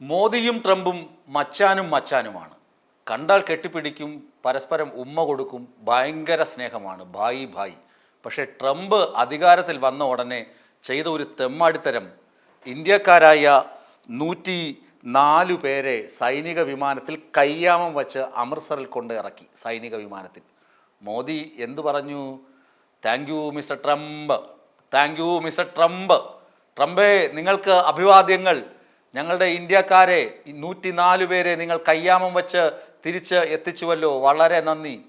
മോദിയും ട്രംപും മച്ചാനും മച്ചാനുമാണ്. കണ്ടാൽ കെട്ടിപ്പിടിക്കും പരസ്പരം ഉമ്മ കൊടുക്കും ഭയങ്കര സ്നേഹമാണ് ഭായി ഭായി. പക്ഷേ ട്രംപ് അധികാരത്തിൽ വന്ന ഉടനെ ചെയ്ത ഒരു തെമ്മാടിത്തരം ഇന്ത്യക്കാരായ നൂറ്റി നാലു പേരെ സൈനിക വിമാനത്തിൽ കയ്യാമം വച്ച് അമൃത്സറിൽ കൊണ്ട് ഇറക്കി സൈനിക വിമാനത്തിൽ. മോദി എന്തു പറഞ്ഞു? Thank you mister Trump. Thank you mister Trump. ട്രംപേ നിങ്ങൾക്ക് അഭിവാദ്യങ്ങൾ. ഞങ്ങളുടെ ഇന്ത്യക്കാരെ നൂറ്റിനാല് പേരെ നിങ്ങൾ കയ്യാമം വെച്ച് തിരിച്ച് എത്തിച്ചുവല്ലോ. വളരെ നന്ദി.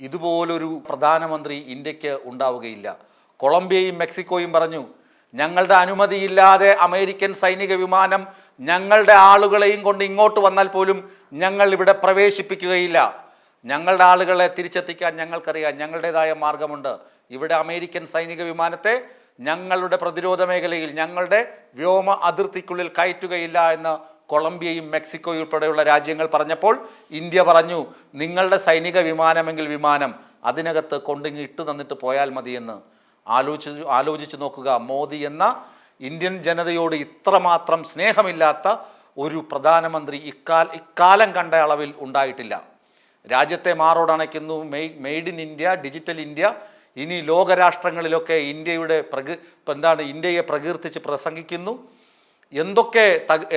ഇതുപോലൊരു പ്രധാനമന്ത്രി ഇന്ത്യയ്ക്ക് ഉണ്ടാവുകയില്ല. കൊളംബിയയും മെക്സിക്കോയും പറഞ്ഞു ഞങ്ങളുടെ അനുമതിയില്ലാതെ അമേരിക്കൻ സൈനിക വിമാനം ഞങ്ങളുടെ ആളുകളെയും കൊണ്ട് ഇങ്ങോട്ട് വന്നാൽ പോലും ഞങ്ങൾ ഇവിടെ പ്രവേശിപ്പിക്കുകയില്ല. ഞങ്ങളുടെ ആളുകളെ തിരിച്ചെത്തിക്കാൻ ഞങ്ങൾക്കറിയാം. ഞങ്ങളുടേതായ മാർഗമുണ്ട്. ഇവിടെ അമേരിക്കൻ സൈനിക വിമാനത്തെ ഞങ്ങളുടെ പ്രതിരോധ മേഖലയിൽ ഞങ്ങളുടെ വ്യോമ അതിർത്തിക്കുള്ളിൽ കയറ്റുകയില്ല എന്ന് കൊളംബിയയും മെക്സിക്കോയും ഉൾപ്പെടെയുള്ള രാജ്യങ്ങൾ പറഞ്ഞപ്പോൾ ഇന്ത്യ പറഞ്ഞു നിങ്ങളുടെ സൈനിക വിമാനമെങ്കിൽ വിമാനം അതിനകത്ത് കൊണ്ടിങ്ങി ഇട്ട് തന്നിട്ട് പോയാൽ മതിയെന്ന് ആലോചിച്ച് ആലോചിച്ച് നോക്കുക. മോദി എന്ന ഇന്ത്യൻ ജനതയോട് ഇത്രമാത്രം സ്നേഹമില്ലാത്ത ഒരു പ്രധാനമന്ത്രി ഇക്കാൽ ഇക്കാലം കണ്ട അളവിൽ ഉണ്ടായിട്ടില്ല. രാജ്യത്തെ മാറോടണയ്ക്കുന്നു. May made in India digital India ഇനി ലോകരാഷ്ട്രങ്ങളിലൊക്കെ ഇന്ത്യയുടെ പ്രകൃ എന്താണ് ഇന്ത്യയെ പ്രകീർത്തിച്ച് പ്രസംഗിക്കുന്നു. എന്തൊക്കെ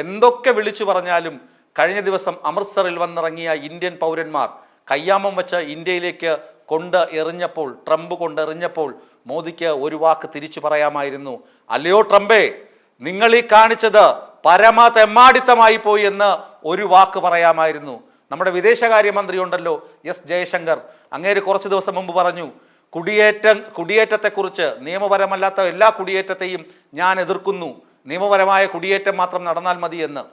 എന്തൊക്കെ വിളിച്ചു പറഞ്ഞാലും കഴിഞ്ഞ ദിവസം അമൃത്സറിൽ വന്നിറങ്ങിയ ഇന്ത്യൻ പൗരന്മാർ കയ്യാമം വെച്ച ഇന്ത്യയിലേക്ക് കൊണ്ട് എറിഞ്ഞപ്പോൾ ട്രംപ് കൊണ്ട് എറിഞ്ഞപ്പോൾ മോദിക്ക് ഒരു വാക്ക് തിരിച്ചു പറയാമായിരുന്നു. അല്ലയോ ട്രംപേ നിങ്ങൾ ഈ കാണിച്ചത് പരമ തെമ്മാടിത്തമായി പോയി എന്ന് ഒരു വാക്ക് പറയാമായിരുന്നു. നമ്മുടെ വിദേശകാര്യമന്ത്രി ഉണ്ടല്ലോ എസ് ജയശങ്കർ. അങ്ങേര് കുറച്ച് ദിവസം മുമ്പ് പറഞ്ഞു കുടിയേറ്റം കുടിയേറ്റത്തെക്കുറിച്ച് നിയമപരമല്ലാത്ത എല്ലാ കുടിയേറ്റത്തെയും ഞാൻ എതിർക്കുന്നു. നിയമപരമായ കുടിയേറ്റം മാത്രം നടന്നാൽ മതി എന്ന്